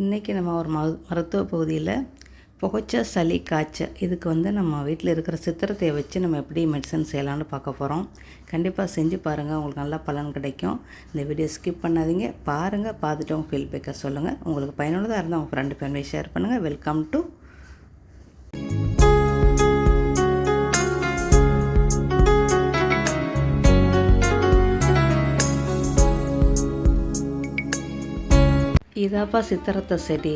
இன்றைக்கி நம்ம ஒரு மரு மருத்துவ பகுதியில் புகைச்ச சளி காய்ச்சல் இதுக்கு வந்து நம்ம வீட்டில் இருக்கிற சித்திரத்தையை வச்சு நம்ம எப்படி மெடிசன் செய்யலாம்னு பார்க்க போகிறோம் கண்டிப்பாக செஞ்சு பாருங்கள் உங்களுக்கு நல்லா பலன் கிடைக்கும். இந்த வீடியோ ஸ்கிப் பண்ணாதீங்க. பாருங்கள் பார்த்துட்டு உங்கள் ஃபீல்பேக்கை சொல்லுங்கள் உங்களுக்கு பயனுள்ளதாக இருந்தால் உங்கள் ஃப்ரெண்டு ஃபேமிலி ஷேர் பண்ணுங்கள் வெல்கம் டு இதாப்பா சித்திரத்தை செடி.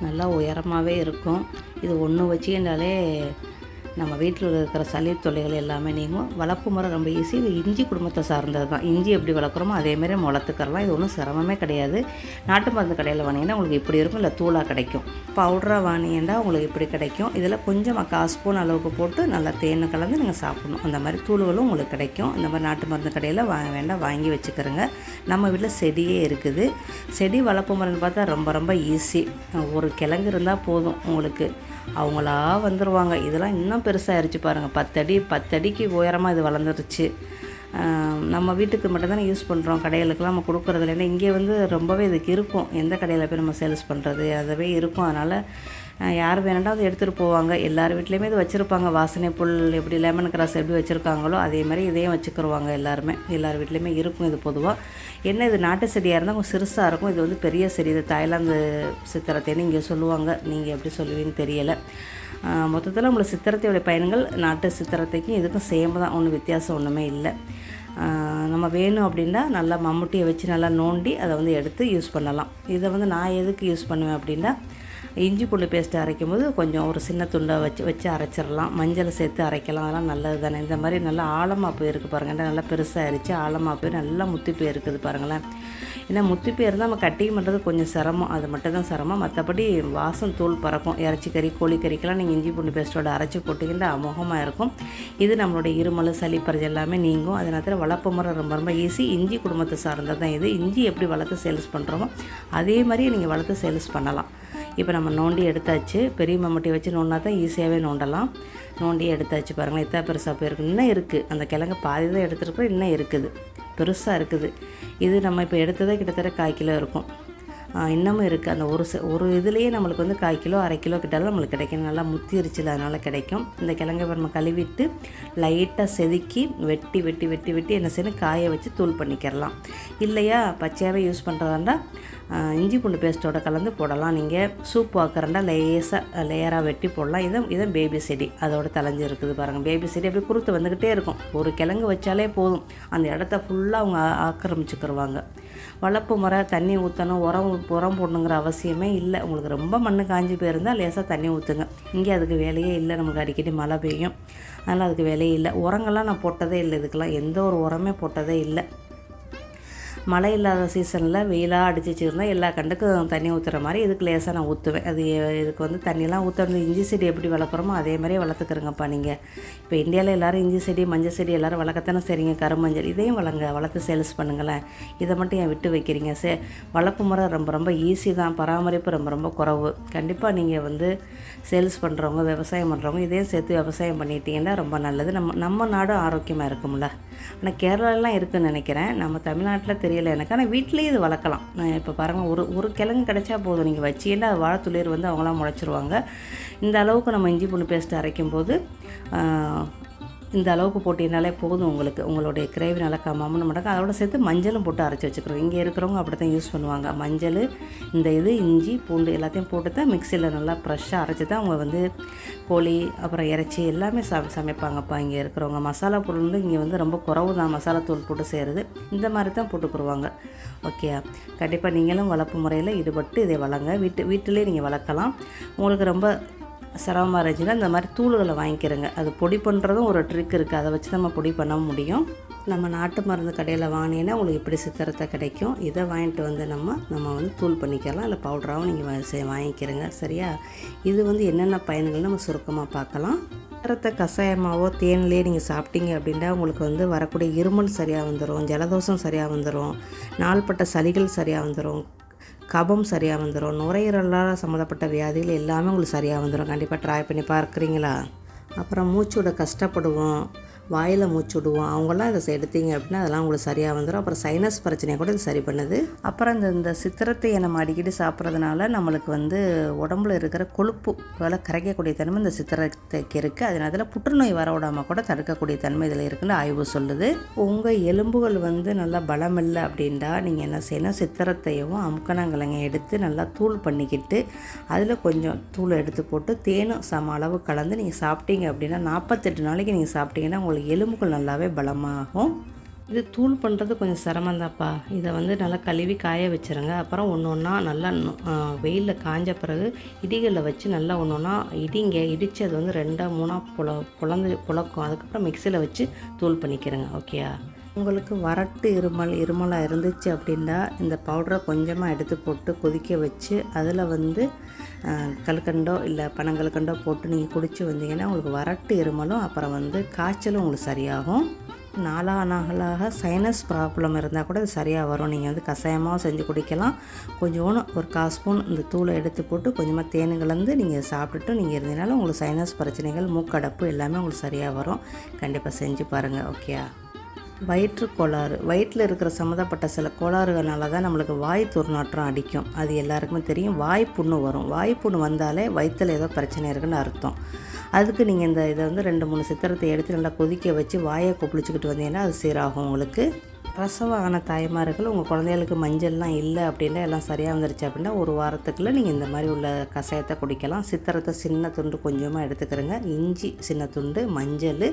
நல்லா உயரமாகவே இருக்கும். இது ஒன்று வச்சுக்கிட்டாலே நம்ம வீட்டில் இருக்கிற சளி தொல்லைகள் எல்லாமே நீங்கும். வளர்ப்பு முறை ரொம்ப ஈஸி இது இஞ்சி குடும்பத்தை சார்ந்தது தான். இஞ்சி எப்படி வளர்க்குறோமோ அதேமாரி நம்ம இது ஒன்றும் சிரமமே கிடையாது. நாட்டு மருந்து கடையில் வாங்கினீங்கன்னா உங்களுக்கு இப்படி இருக்கும். இல்லை தூளாக கிடைக்கும். பவுடராக வாங்கினா உங்களுக்கு இப்படி கிடைக்கும். இதில் கொஞ்சம் கால் ஸ்பூன் அளவுக்கு போட்டு நல்லா தேனை கலந்து நீங்கள் சாப்பிடணும். அந்த மாதிரி தூள்களும் உங்களுக்கு கிடைக்கும். இந்த மாதிரி நாட்டு மருந்து கடையில் வாங்க வேண்டாம் வாங்கி வச்சுக்கிறோங்க. நம்ம வீட்டில் செடியே இருக்குது. செடி வளர்ப்பு முறைன்னு பார்த்தா ரொம்ப ரொம்ப ஈஸி ஒரு கிழங்கு இருந்தால் போதும் உங்களுக்கு. அவங்களா வந்துடுவாங்க இதெல்லாம் இன்னும் பெருசாகிருச்சு பாருங்கள் பத்தடி பத்தடிக்கு உயரமாக இது வளர்ந்துருச்சு. நம்ம வீட்டுக்கு மட்டும்தானே யூஸ் பண்ணுறோம் கடைகளுக்கெல்லாம் நம்ம கொடுக்குறது ஏன்னா இங்கே வந்து ரொம்பவே இதுக்கு இருக்கும். எந்த கடையில் போய் நம்ம சேல்ஸ் பண்ணுறது அதுவே இருக்கும். அதனால் யார் வேணாலும் அதை எடுத்துகிட்டு போவாங்க. எல்லார் வீட்லேயுமே இது வச்சுருப்பாங்க. வாசனை புல் எப்படி லெமன் கிராஸ் எப்படி வச்சுருக்காங்களோ அதே மாதிரி இதையும் வச்சுக்கிருவாங்க எல்லாருமே. எல்லார் வீட்லேயுமே இருக்கும் இது பொதுவாக என்ன இது நாட்டு செடியாக இருந்தால் கொஞ்சம் சிறுசாக இருக்கும். இது வந்து பெரிய செடி. இது தாய்லாந்து சித்திரத்தைன்னு இங்கே சொல்லுவாங்க. நீங்கள் எப்படி சொல்லுவீங்கன்னு தெரியலை. மொத்தத்தில் நம்மளோட சித்திரத்தையுடைய பயன்கள் நாட்டு சித்திரத்தைக்கும் இதுக்கும் சேம் தான். ஒன்றும் வித்தியாசம் ஒன்றுமே இல்லை. நம்ம வேணும் அப்படின்னா நல்லா மம்முட்டியை வச்சு நல்லா நோண்டி அதை வந்து எடுத்து யூஸ் பண்ணலாம். இதை வந்து நான் எதுக்கு யூஸ் பண்ணுவேன் அப்படின்னா இஞ்சி பூண்டு பேஸ்ட்டு அரைக்கும் போது கொஞ்சம் ஒரு சின்ன துண்டை வச்சு வச்சு அரைச்சிடலாம். மஞ்சளை சேர்த்து அரைக்கலாம். அதெல்லாம் நல்லது தானே. இந்த மாதிரி நல்லா ஆழமாக போயிருக்கு பாருங்கள் நல்லா பெருசாகிருச்சு ஆழமாக போய் நல்லா முத்தி போயிருக்குது பாருங்களேன். ஏன்னா முத்தி போயிருந்தால் நம்ம கட்டிங் பண்ணுறது கொஞ்சம் சிரமம். அது மட்டும் தான் சிரமம். மற்றபடி வாசம் தூள் பறக்கும். இறைச்சி கறி கோழி கறிக்கெல்லாம் நீங்கள் இஞ்சி பூண்டு பேஸ்ட்டோட அரைச்சி போட்டிங்கன்னா அமோகமாக இருக்கும். இது நம்மளுடைய இருமல் சளி பறிச்சு எல்லாமே நீங்கும். அது நேரத்தில் வளர்ப்பு முறை ரொம்ப ரொம்ப ஈஸி இஞ்சி குடும்பத்தை சார்ந்தது தான் இது. இஞ்சி எப்படி வளர்த்து சேல்ஸ் பண்ணுறோமோ அதே மாதிரியே நீங்கள் வளர்த்து சேல்ஸ் பண்ணலாம். இப்போ நம்ம நோண்டி எடுத்தாச்சு. பெரிய மம்மட்டி வச்சு நோண்டினா தான் ஈஸியாகவே நோண்டலாம். நோண்டி எடுத்தாச்சு பாருங்களேன். இத்தா பெருசாக போயிருக்கு. இன்னும் இருக்குது அந்த கிழங்கு பாதி தான் எடுத்துருக்கோம் இன்னும் இருக்குது. பெருசாக இருக்குது. இது நம்ம இப்போ எடுத்ததே கிட்டத்தட்ட காய்க்கிலோ கிலோ இருக்கும். இன்னமும் இருக்குது அந்த ஒரு ச- ஒரு இதுலேயே நம்மளுக்கு வந்து கால் கிலோ அரை கிலோ கிட்டாலும் நம்மளுக்கு கிடைக்கும். நல்லா முத்திருச்சுல அதனால் கிடைக்கும். இந்த கிழங்கை நம்ம கழுவிட்டு லைட்டாக செதுக்கி வெட்டி வெட்டி வெட்டி வெட்டி என்ன செய்யணும்? காய வச்சு தூள் பண்ணிக்கிறலாம். இல்லையா? பச்சையாகவே யூஸ் பண்ணுறதாண்டா இஞ்சி பூண்டு பேஸ்ட்டோட கலந்து போடலாம். நீங்கள் சூப் வாக்குறண்டா லேசாக லேயராக வெட்டி போடலாம். இதை இதை பேபி செடி அதோட தலைஞ்சு இருக்குது பாருங்கள் பேபி செடி அப்படியே குறுத்து வந்துக்கிட்டே இருக்கும். ஒரு கிழங்கு வச்சாலே போதும். அந்த இடத்த ஃபுல்லாக அவங்க ஆ- ஆக்கிரமிச்சுக்கிருவாங்க. வளர்ப்பு முறை தண்ணி ஊற்றணும் உரம் புறம் உரம் போடணுங்கிற அவசியமே இல்லை. உங்களுக்கு ரொம்ப மண்ணு காஞ்சி போயிருந்தால் லேசாக தண்ணி ஊற்றுங்க இங்கே அதுக்கு வேலையே இல்லை. நமக்கு அடிக்கடி மழை பெய்யும். அதனால் அதுக்கு வேலையே இல்லை. உரங்கள்லாம் நான் போட்டதே இல்லை. இதுக்கெல்லாம் எந்த ஒரு உரமே போட்டதே இல்லை. மழை இல்லாத சீசனில் வெயிலாக அடிச்சிச்சிருந்தால் எல்லா கண்டுக்கும் தண்ணி ஊற்றுற மாதிரி இதுக்கு லேசாக நான் ஊற்றுவேன் அது இதுக்கு வந்து தண்ணியெல்லாம் ஊற்றுறது இஞ்சி செடி எப்படி வளர்க்குறோமோ அதே மாதிரியே வளர்த்துக்கிறங்கப்பா நீங்கள் இப்போ இந்தியாவில் எல்லோரும் இஞ்சி செடி மஞ்சள் செடி எல்லோரும் வளர்க்கத்தானே சரிங்க கருமஞ்சள் இதையும் வளங்க. வளர்த்து சேல்ஸ் பண்ணுங்களேன். இதை மட்டும் ஏன் விட்டு வைக்கிறீங்க? சே வளர்ப்பு முறை ரொம்ப ரொம்ப ஈஸி தான். பராமரிப்பு ரொம்ப ரொம்ப குறவு. கண்டிப்பாக நீங்கள் வந்து சேல்ஸ் பண்ணுறவங்க விவசாயம் பண்ணுறவங்க இதையும் சேர்த்து விவசாயம் பண்ணிட்டீங்கன்னா ரொம்ப நல்லது. நம்ம நம்ம நாடும் ஆரோக்கியமாக இருக்கும்ல. ஆனால் கேரளாலாம் இருக்குன்னு நினைக்கிறேன். நம்ம தமிழ்நாட்டில் தெரியலை எனக்கு. ஆனால் வீட்டிலேயே இது வளர்க்கலாம். நான் இப்போ பாருங்கள் ஒரு ஒரு கிழங்கு கிடச்சா போதும். நீங்கள் வச்சீங்கன்னா அது வாழைத்துளிர் வந்து அவங்களாம் முளைச்சிருவாங்க. இந்த அளவுக்கு நம்ம இஞ்சி பூண்டு பேஸ்ட் அரைக்கும் போது இந்த அளவுக்கு போட்டிங்கனாலே போதும் உங்களுக்கு. உங்களுடைய கிரேவி நல்லா கம்மாமல் மாட்டாங்க அதோட சேர்த்து மஞ்சளும் போட்டு அரைச்சி வச்சுக்கிறோம். இங்கே இருக்கிறவங்க அப்படி தான் யூஸ் பண்ணுவாங்க. மஞ்சள் இந்த இது இஞ்சி பூண்டு எல்லாத்தையும் போட்டு தான் மிக்சியில் நல்லா ஃப்ரெஷ்ஷாக அரைச்சி தான் அவங்க வந்து கோழி அப்புறம் இறைச்சி எல்லாமே ச சமைப்பாங்கப்பா இங்கே இருக்கிறவங்க. மசாலா பொருள் வந்து இங்கே வந்து ரொம்ப குறவு தான் மசாலா தூள் போட்டு செய்கிறது இந்த மாதிரி தான் போட்டுக்குருவாங்க ஓகே கண்டிப்பாக நீங்களும் வளர்ப்பு முறையில் ஈடுபட்டு இதை வளங்க வீட்டு வீட்டிலே நீங்கள் வளர்க்கலாம். உங்களுக்கு ரொம்ப சிரமமாக இருந்துச்சுன்னா இந்த மாதிரி தூள்களை வாங்கிக்கிறங்க. அது பொடி பண்ணுறதும் ஒரு ட்ரிக் இருக்குது அதை வச்சு நம்ம பொடி பண்ண முடியும். நம்ம நாட்டு மருந்து கடையில் வாங்கினீங்கன்னா உங்களுக்கு இப்படி சித்திரத்தை கிடைக்கும்? இதை வாங்கிட்டு வந்து நம்ம நம்ம வந்து தூள் பண்ணிக்கலாம். இல்லை பவுடராகவும் நீங்கள் வாங்கிக்கிறங்க. சரியா? இது வந்து என்னென்ன பயன்கள் நம்ம சுருக்கமாக பார்க்கலாம். சித்திரத்தை கஷாயமாவோ தேன்லேயே நீங்கள் சாப்பிட்டீங்க அப்படின்னா உங்களுக்கு வந்து வரக்கூடிய இருமல் சரியாக வந்துடும் ஜலதோஷம் சரியாக வந்துடும் நாள்பட்ட சளிகள் சரியாக வந்துடும் கபம் சரியாக வந்துடும் நுரையீரலால் சம்மந்தப்பட்ட வியாதிகள் எல்லாமே உங்களுக்கு சரியாக வந்துடும் கண்டிப்பாக ட்ரை பண்ணி பார்க்குறீங்களா? அப்புறம் மூச்சோட கஷ்டப்படுவோம். வாயில் மூச்சு விடுவோம். அவங்களாம் இதை எடுத்தீங்க அப்படின்னா அதெல்லாம் உங்களுக்கு சரியாக வந்துடும் அப்புறம் சைனஸ் பிரச்சனையை கூட இது சரி பண்ணுது. அப்புறம் இந்த இந்த சித்திரத்தையை நம்ம அடிக்கடி சாப்பிட்றதுனால நம்மளுக்கு வந்து உடம்புல இருக்கிற கொழுப்பு வேலை கரைக்கக்கூடிய தன்மை இந்த சித்திரத்தைக்கு இருக்குது அதனால அதில் புற்றுநோய் வர விடாமல் கூட தடுக்கக்கூடிய தன்மை இதில் இருக்குன்னு ஆய்வு சொல்லுது. உங்கள் எலும்புகள் வந்து நல்லா பலம் இல்லை அப்படின்டா நீங்கள் என்ன செய்யணும்? சித்திரத்தையும் அமுக்கணங்கிழங்க எடுத்து நல்லா தூள் பண்ணிக்கிட்டு அதில் கொஞ்சம் தூள் எடுத்து போட்டு தேனும் சம அளவு கலந்து நீங்கள் சாப்பிட்டீங்க அப்படின்னா நாற்பத்தெட்டு நாளைக்கு நீங்கள் சாப்பிட்டீங்கன்னா உங்களுக்கு எலும்புகள் நல்லாவே பலமாகும். இது தூள் பண்ணுறது கொஞ்சம் சிரமந்தாப்பா இதை வந்து நல்லா கழுவி காய வச்சுருங்க. அப்புறம் ஒன்று ஒன்றா நல்லா வெயிலில் காஞ்ச பிறகு இடிகளில் வச்சு நல்லா ஒன்று ஒன்றா இடிங்க இடித்து அது வந்து ரெண்டாக மூணாக புல புலந்து புழக்கும். அதுக்கப்புறம் மிக்சியில் வச்சு தூள் பண்ணிக்கிறேங்க. ஓகேயா உங்களுக்கு வறட்டு இருமல் இருமலாக இருந்துச்சு அப்படின்னா இந்த பவுடரை கொஞ்சமாக எடுத்து போட்டு கொதிக்க வச்சு அதில் வந்து கல்கண்டோ இல்லை பனங்கல்கண்டோ போட்டு நீங்கள் குடிச்சு வந்தீங்கன்னா உங்களுக்கு வறட்டு இருமலும் அப்புறம் வந்து காய்ச்சலும் உங்களுக்கு சரியாகும். நாலா நாளாக சைனஸ் ப்ராப்ளம் இருந்தால் கூட அது சரியாக வரும். நீங்கள் வந்து கஷாயமாக செஞ்சு குடிக்கலாம். கொஞ்சோண்டு ஒரு கால் ஸ்பூன் இந்த தூளை எடுத்து போட்டு கொஞ்சமாக தேன் கலந்து நீங்கள் சாப்பிட்டுட்டு நீங்கள் இருந்தீங்கனாலும் உங்களுக்கு சைனஸ் பிரச்சனைகள் மூக்கடப்பு எல்லாமே உங்களுக்கு சரியாக வரும். கண்டிப்பாக செஞ்சு பாருங்கள் ஓகே வயிற்று கோளாறு. வயிற்றில் இருக்கிற சம்மந்தப்பட்ட சில கோளாறுகள்னால தான் நம்மளுக்கு வாய் துர்நாற்றம் அடிக்கும். அது எல்லாருக்குமே தெரியும். வாய் புண்ணு வரும். வாய் புண்ணு வந்தாலே வயிற்றில் ஏதோ பிரச்சனை இருக்குன்னு அர்த்தம். அதுக்கு நீங்கள் இந்த இதை வந்து ரெண்டு மூணு சித்திரத்தை எடுத்து நல்லா கொதிக்க வச்சு வாயை கொப்பளிச்சுக்கிட்டு வந்தீங்கன்னா அது சீராகும் உங்களுக்கு. பிரசவம் ஆன தாய்மார்கள் உங்கள் குழந்தைகளுக்கு மஞ்சள்லாம் இல்லை அப்படின்னா எல்லாம் சரியாக வந்துருச்சு அப்படின்னா ஒரு வாரத்துக்குள்ளே நீங்கள் இந்த மாதிரி உள்ள கஷாயத்தை குடிக்கலாம். சித்திரத்தை சின்ன துண்டு கொஞ்சமாக எடுத்துக்கிறங்க. இஞ்சி சின்ன துண்டு மஞ்சள்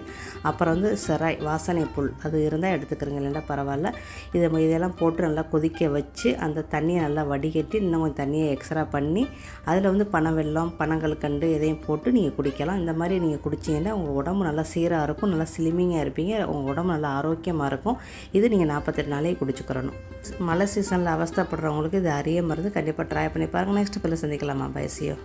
அப்புறம் வந்து செராய் வாசனை புல் அது இருந்தால் எடுத்துக்கிறங்க. இல்லைன்னா பரவாயில்ல. இதை இதெல்லாம் போட்டு நல்லா கொதிக்க வச்சு அந்த தண்ணியை நல்லா வடிகட்டி இன்னும் கொஞ்சம் தண்ணியை எக்ஸ்ட்ரா பண்ணி அதில் வந்து பனவெல்லம் பனங்கல்கண்டு இதையும் போட்டு நீங்கள் குடிக்கலாம். இந்த மாதிரி நீங்கள் குடிச்சீங்கன்னா உங்கள் உடம்பு நல்லா சீராக இருக்கும் நல்லா ஸ்லிமிங்காக இருப்பீங்க. உங்கள் உடம்பு நல்லா ஆரோக்கியமாக இருக்கும். இது நீங்கள் நாற்பத்தெட்டு நாளே குடிச்சுக்கிறணும் மழை சீசனில் அவஸ்தைப்படுறவங்களுக்கு இது அரிய மருந்து. கண்டிப்பாக ட்ரை பண்ணி பாருங்கள் நெக்ஸ்ட் பிள்ளை சந்திக்கலாமா பயசியோ